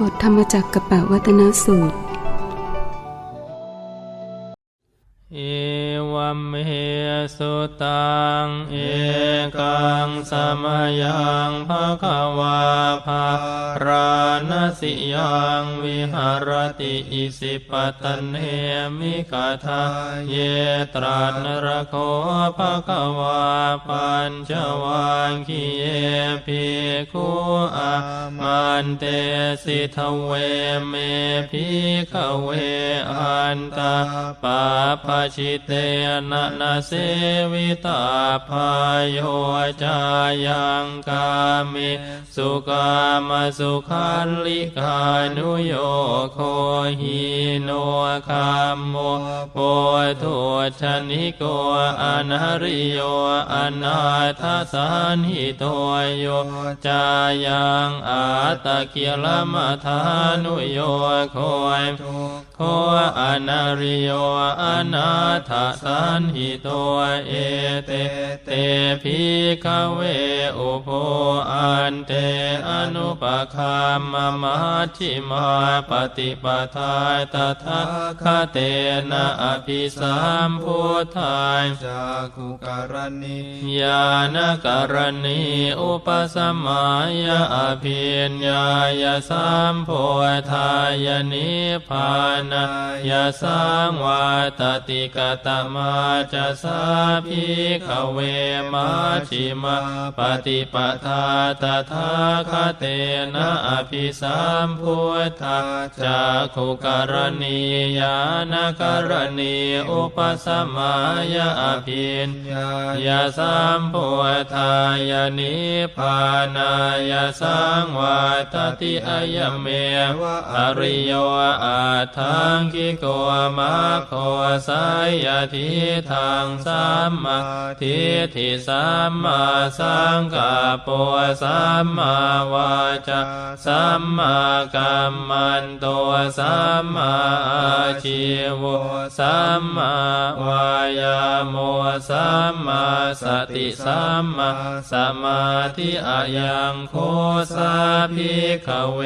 บทธรรมจักรกปวัตนสูตร สุตัง เอกังสมยังภะคะวาภาราณสิยังวิหารติอิสิปตันเนมิกาทาเยตรัสนรโคภะคะวาปัญจวังคีเยภิกขุอามันเตสิทเวเมภิกขเวอันตาปาปชิเตนะนะเสวิตาพายโยจายังกามิสุกามสุขันลิกานุโยโคหิโนคามโมโพทุชนิโกอนาริโยอนาทสันหิโตโยจายังอาตะเกียลมทานุโยโคยโคอนาริโยอนาทสันหิโตเอเตเตภิกเวอุโพอันเตอนุปคามมัชิมาปฏิปทาตถาคเตนะอภิสัมพุทธายจากุการณีญาณการณีอุปสมัยอภิญญายสัมโพธายนิพานนายะสังวาตติกตมาจะสาภิกขเวมัชฌิมาปฏิปทาตถาคเตนะอภิสัมพุทธาจากขุการณีญาณการณีอุปสมัยอภิญญายาสัมโพธายานิพานายาสังวาตติอายเมวะอริโยอาทัังกิโกมาโคสายทิทางสัมมาทิฏฐิสัมมาสังกาปสัมมาวาจาสัมมากัมมันโตสัมมาอาชีวสัมมาวายาโมสัมมาสติสัมมาสมาธิอายังโคสาภิกขเว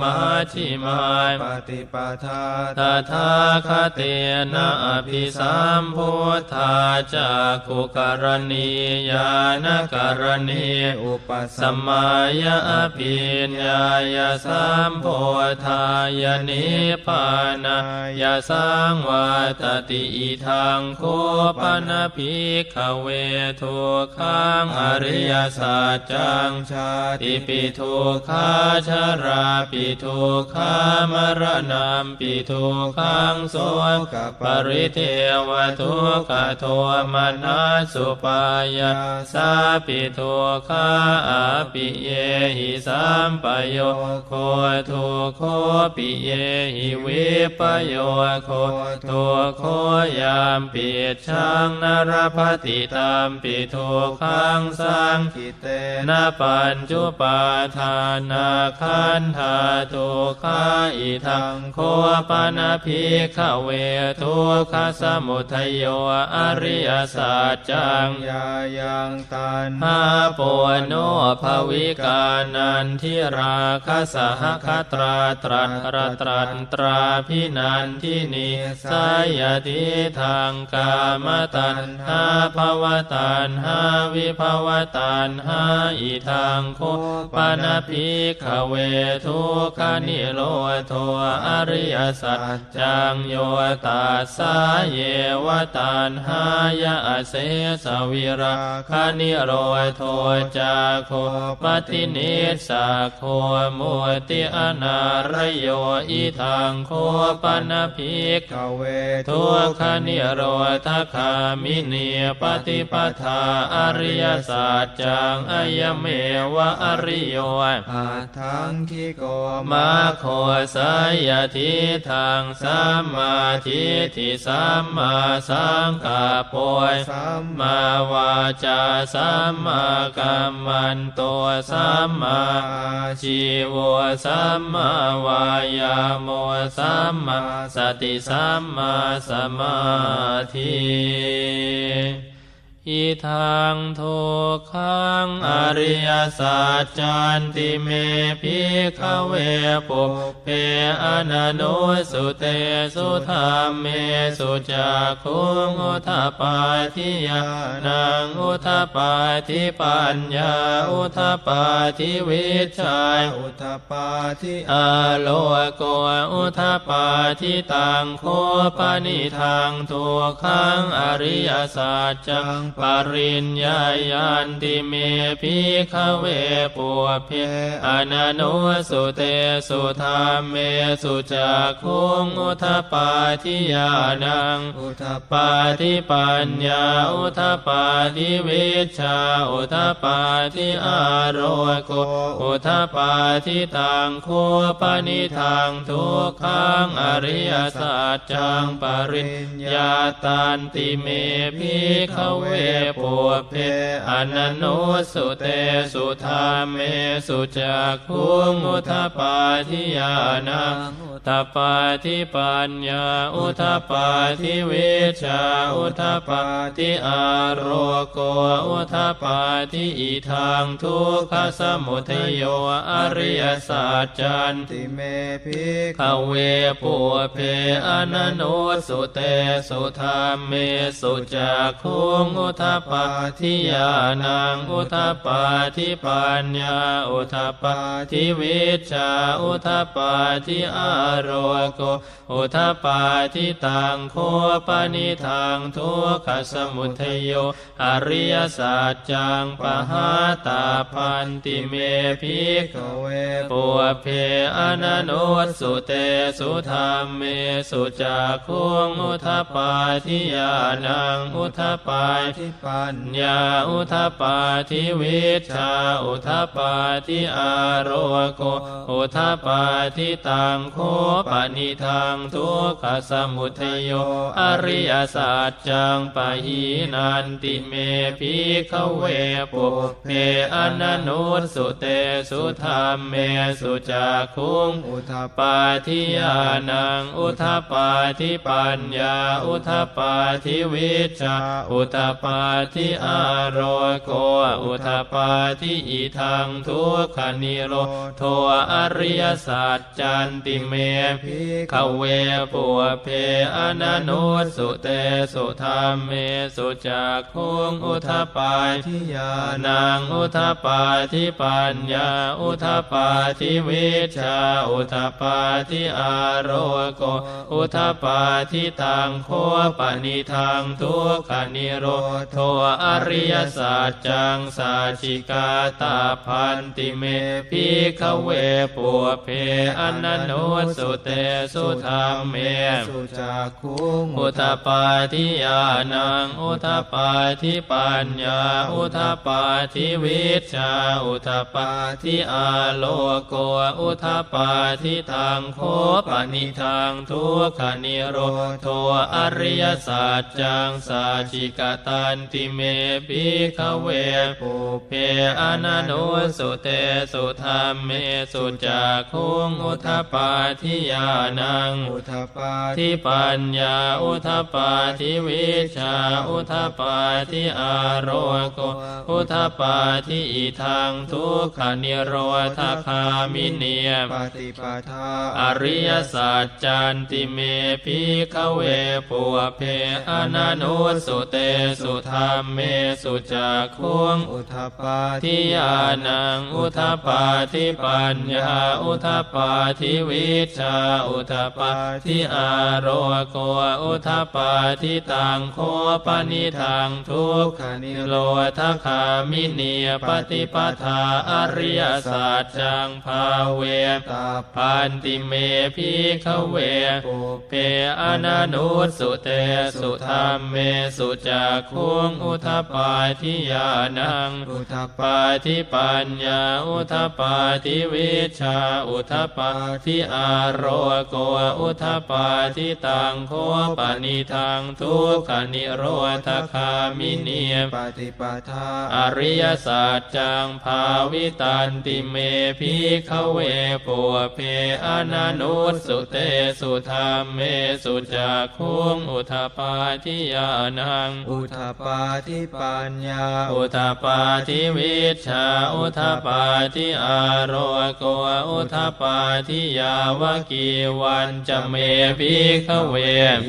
มัชิมายปฏิปทาตถาคเตนะอภิสัมพุทธาจากุการณียานการณีอุปสมัยอภิญญายสัมโพธายนิพานายสังวาตติอิทังโคปนภิกขเวทุขังอริยสัจจังชาติปิทุกขาชราปิทุกขามรณามปิทุกขังโสกปริเทวทุกขโทมนัสสุปายาสาปิทุกขาอาปิเยหิสัมปโยโคทุกโคปิเยหิวิปโยโคทุกโคยามปิชังนรพติตามปิทุกขังสังกิเตนาปัญจุปาทานาคันธาทุกขาอิทังโคปนาภิกขเวทุกขสมุทัยโยอริยสัจจังยายังตันหาปวโนภวิกานันทิราคสหคตราตรัสรตรันตราพินันทินิสายทิทางกามตันหาภวตันหาวิภวตันหาอิทังโคปนาภิกขเวทุกขานิโรโทอริยสัจจังโยตัสสาเยวตันหายะเสสวิราคานิโรโทจาโคปฏินิสาโคมุติอนารโยอิทังโคปนภิกขเวทุกขานิโรธคามิเนียปฏิปทาอริยสัจจังอายเมวะอริโยอาทังคิโกมาโคสายทิทางสัมมาทิฏฐิสัมมาสังกาปวยสัมมาวาจาสัมมากัมมันโตสัมมาชีวสัมมาวายาโมสัมมาสติสัมมาสมาธิ อิทังทุกขังอริยสัจจันติเมพิขเวปุเพอนนโนสุเตสุธรรมเมสุจักขุงอุทปาทิยานังอุทปาทิปัญญาอุทปาทิวิชัยอุทปาทิอาโลโกอุทปาทิตังโคปนิทังทุกขังอริยสัจจังปริญญายันติเมพิขเวปุเพอนันโนสุเตสุธรรมเมสุจักขุงอุทปาทิยานังอุทปาทิปัญญาอุทปาทิวิชาอุทปาทิอาโรโกอุทปาทิตังโคปนิทังทุกขังอริยสัจจังปริญญาตันติเมพิขเวปุเพอนันโนสุเตสุธรรมเมสุจักขุงอุทปาทิยานังตปาทิปัญญาอุทปาทิวิชาอุทปาทิอาโรโกอุทปาทิอิทังทุกขสมุทัยโยอริยสัจจันติเมพิขเวปุเพอนันโนสุเตสุธรรมเมสุจักขุงอุทปาทิยานังอุทปาทิปัญญาอุทปาทิวิชาอุทปาทิอารโกอุทปาทิตังโคปนิทังทุกขสมุทโยอริยสัจจังปหาตาพันติเมพิกขเวปุเพอนันโนสุเตสุธรรมเมสุจักขุงอุทปาทิยานังอุทปาทิิปัญญาอุทปาทิวิชาอุทปาทิอารโก อุทปาทิตังโคปนิทังทุกขสมุทโย อริยสัจจังปะหีนันติเมพิขเวปุเพอนันโนสุเตสุธรรมเมสุจักุงอุทปาทิยานังอุทปาทิปัญญา อุทปาทิวิชาอุทปาทิอาโรโกอุทปาทิอิทังทุกขนิโรโทอริยสัจจันติเมพิขเวปุเพอนันโนสุเตสุธรรมเมสุจักขุงอุทปาทิทิยานังอุทปาทิปัญญาอุทปาทิวิชาอุทปาทิอาโรโกอุทปาทิตังโคปนิทังทุกขนิโรโทอริยสัจจังสาชิกาตาพันติเมพิขเวปุเพอนันโนสุเตสุธรรมเมสุจักขุงอุทปาทิยานังอุทปาทิปัญญาอุทปาทิวิชาอุทปาทิอาโลโกอุทปาทิทังโคปนิทังทุกขนิโรโทอริยสัจจังสาจิกาตันติเมปิขเวปุเพอนันโนสุเตสุธรรมเมสุจักขุงอุทปาทิยานังอุทปาทิปัญญาอุทปาทิวิชาอุทปาทิอาโรโกอุทปาทิอิทังทุกขนิโรธคามิเนียปฏิปทาอริยสัจจันติเมพิขเวปุเพอนันโนสุเตสุธรรมเมสุจักขุงอุทปาทิยานังอุทปาทิปัญญาอุทปาทิวิชาอุทปาทิอาโรโกอุทปาทิตังโคปนิทังทุกขนิโรธคามิเนียปฏิปทาอริยสัจจังภาเวตาปันติเมพิขเวปุเปอนันุสุเตสุธรรมเมสุจักขุงอุทปาทิยานัง อุทปาทิปัญญา อุทปาทิวิชา อุทปาทิอาโรโกอุทปาทิตังโคปนิทังทุกขนิโรธคามิเนียปฏิปทาอริยสัจจังภาวิตันติเมพิขเวปุเพอนันุสุเตสุธรรมเมสุจักขุงอุทปาทิยานังอุทปาทิปัญญา อุทปาทิวิชาอุทปาทิอาโรโกอุทปาทิยาวกีวันจะเมภิขเวม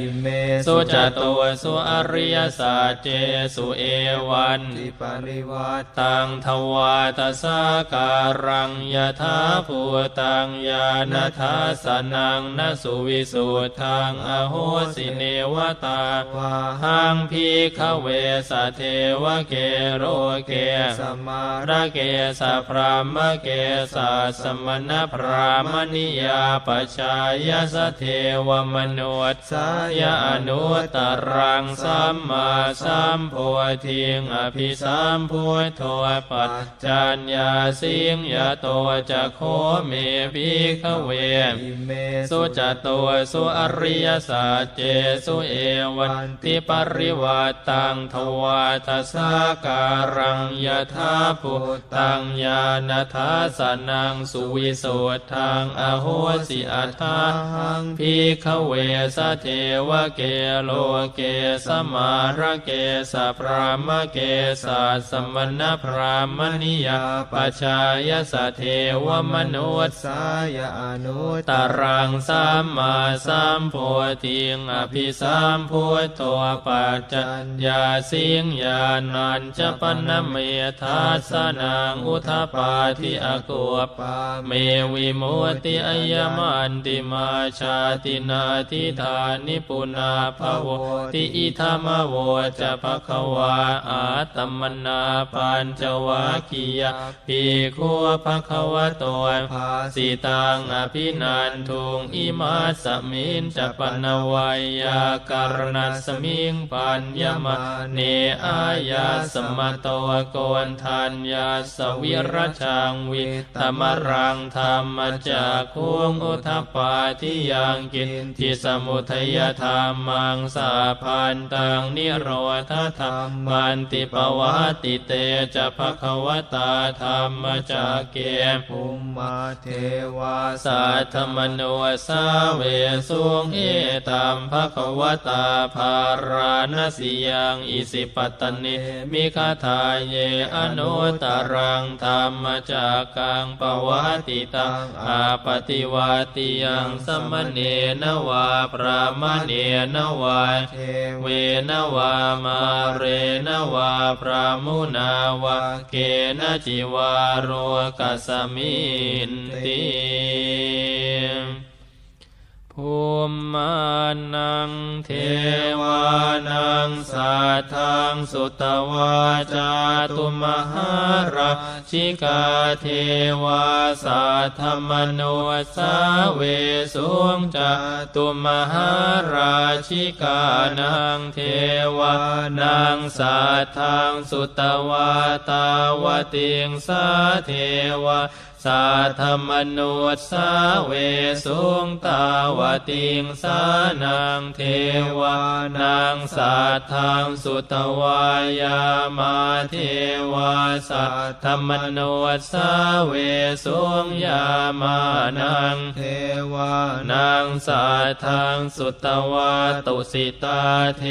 สุจตัวสุอริยสัจเจสุเอวันติปริวัตตังทวาตสาการังยถาภูตังญาณทัสนังนสุวิสุทังอโหสิเนวตาวาหังพีขเวสเทวเกโรเกสมาระเกสพรามเกสสมณพรามณิยาปชายสเทวมนุษสายอนุตรังสัมมาสัมโพธิงอภิสัมพุทโธปัจจัญญาสิงยโตจะโคเมภิขเวมสุจตัวสุอริยสัจเจสุเอวันติปริวัตังทวาทสาการังยถาภูตังญาณทัสนังสุวิโสทธังอโหสิอัฏฐาหังพิขเวสเทวเกโลเกสมาระเกสะพรามเกสะสมณพรามณิยาปชายสเทวมนุษสายอนุตรังสัมมาสัมโพธิงอภิสัมพุทโธปัจจัญญาสิงญาณัญจะปนเมทัสนังอุทปาทิอกุปปาเมวิมุติอัยมันติมาชาตินาทิธานิปุนาภโวติอิธรรมโวจะภควาอาตมนาปัญจวัคคียพีขัวภควตภาสิตังอภินันทุงอิมาสมิงจะปนวัยยาการณสมิงปัญญมะเนอายาสมะโตโกนทัญญาสวิรชังวิธรรมรังธรรมจากคุงอุทปาทิยังกินทิสมุทยธรรมังสาพันตังนิโรธธรรมันติปวัติเตจะภควตาธรรมจากเกภูมิมาเทวาสัทธมโนสาเวสุงเอตัมภควตาภาราณสิยังอิสิปตตเนมิคาทาเยอนุตรังธรรมจากกังปวัติตังอาปฏิวัติยังสมเนนวาปรามเนนวาเทเวนวามาเรนวาพระมุนาวาเกนจิวาโรกัสมินติ ภูมิมานังเทวานังสัทธังสุตวาจาตุมหาราชิกาเทวาสัทธมโนสาเวสุงจาตุมหาราชิกานังเทวานังสัทธังสุตวาตาวติงสาเทวา สัทธมนุษสาเวสุงตาวติงสานังเทวานังสัทธังสุตวายามาเทวาสัทธมนุษสาเวสุงยามานังเทวานังสัทธังสุตวาตุสิตาเท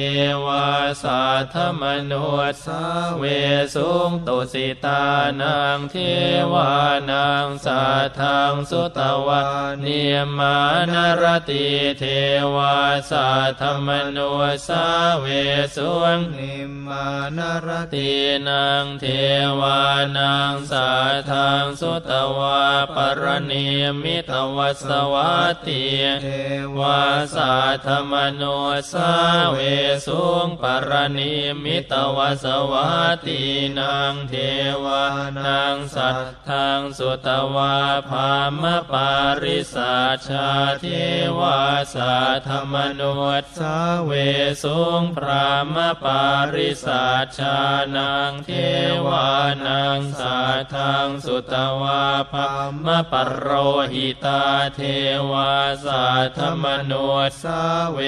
วาสัทธมนุษสาเวสุงตุสิตานังเทวานังงสัทธังสุตวาเนียมานรติเทวาสัทธมนุสาเวสุงนิมานรติตีนังเทวานังสาทังสุตวาปรณีมิตวัสวัตติเทวาวาสาธมโนสาเวสุงปรณีมิตวัสวัตตินังเทวานังสัทธังสุตวาภามปาริสาชาเทวาสาธรรมโนสาเวสุงพรามปาริสาชานังเทวานังสาทังสุตวาภามปรโรหิตาเทวาสาธรรมโนสาเว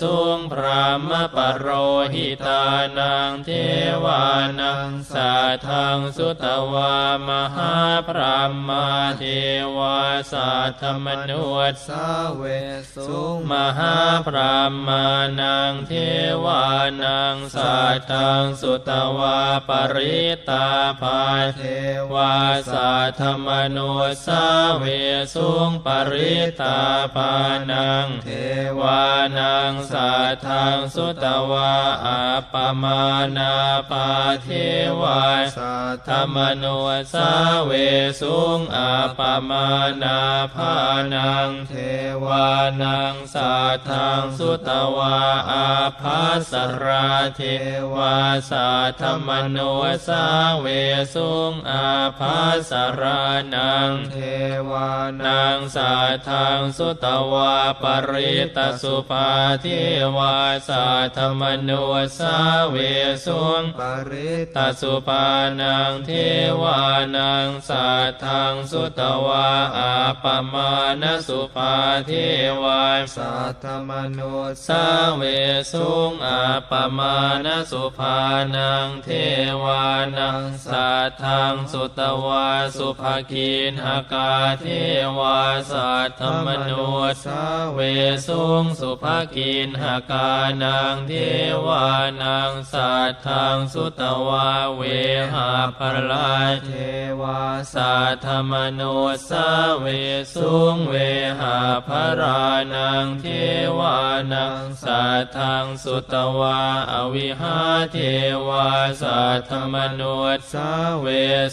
สุงพรามปรโรหิตานังเทวานังสาทังสุตวามหาพรหมาเทวาสาธมโนสาเวสุมหาพรหมานังเทวานังสัตตังสุตวาปริตาภาเทวาสัทธมนุสาเวสุงปริตาภานังเทวานังสัทธังสุตวาอัปปมานาปาเทวาสัทธรรมโนสาเวสุงอาปามานาภานังเทวานังสัทธังสุตวาอาภาสราเทวาสัทธมโนสาเวสุงอาภาสรานังเทวานังสัทธังสุตวาปริตสุภาเทวาสัทธมโนสาเวสุงปริตตสุปานังเทวานังสัทธังสุตวาอาปมาณสุภาเทวาสัทธมนุสสาเวสุงอาปมาณสุภานังเทวานังสัทธังสุตวาสุภกินหกาเทวาสัทธมนุสาเวสุงสุภกินหกานังเทวานังสัทธังสุตวาเวหาภลาเทวาสัทธมโนสาเวสุงเวหาภรานังเทวานังสัทธังสุตวาอวิหาเทวาสัทธมโนสาเว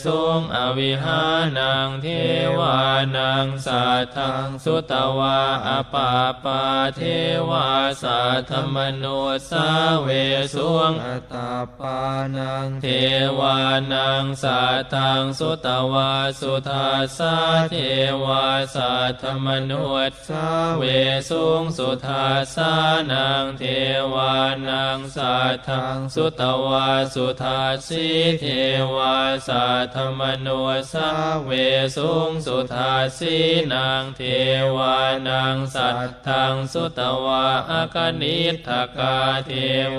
สุงอวิหานังเทวานังสัทธังสุตวาอปาปาเทวาสัทธมโนสาเวสุงอตตาปานังเทวานังสัทธังสุตวาสุทาสาเทวาสัทธมนุษสาเวสุงสุทาสานังเทวานังสัทธังสุตวาสุทาสีเทวาสัทธมนุษสาเวสุงสุทาสีนังเทวานังสัทธังสุตวาอากนิทธกาเท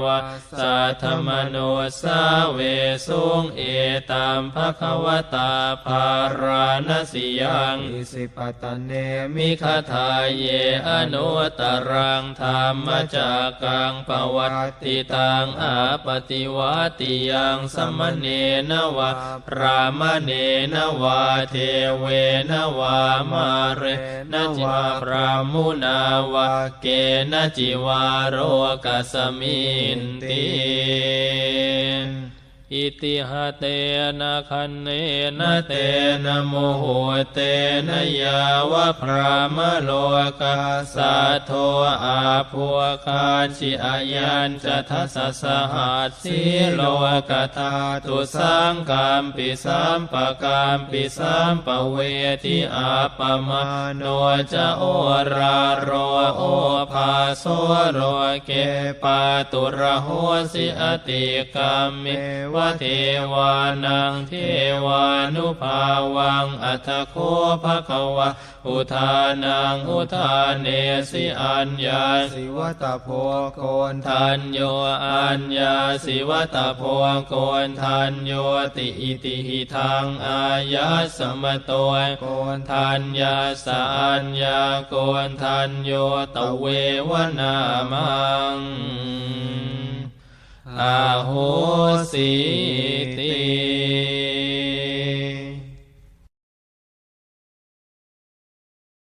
วาสัทธมนุษสาเวสุงเอตัมภควตาภาราานสิยังอิสิปตเนมิคทาเยอนุตรังธรรมจักกังปวัตติตังอาปฏิวัติยังสมณเณนวะพรามเณนวาเทเวนวามาเรนจิวาพรามุนาวะเกนจิวาโรกัสมินติ อิติหะเตนะคันเนนะเตนะโมโหเตนะยาวะพรามโลกาสัทโทอาภัวคาชิอายันจะทัสสะหัสสีโลกธาตุสังกามปิสัมปะกามปิสัมปะเวทิอาปมาโนจะโอราโรโอภาโสโรเกปาตุระโหสิอติกามมิวเทวานังเทวานุภาวังอัตโคภะคะวะอุทานังอุทานเนสิอัญญาสิวัตโพโกนทันโยอัญญาสิวัตโพโกนทันโยติอิติหิทังอายาสมโตโกนทัญญาสาอัญญาโกนทันโยตเววนามัง อาโหสิติ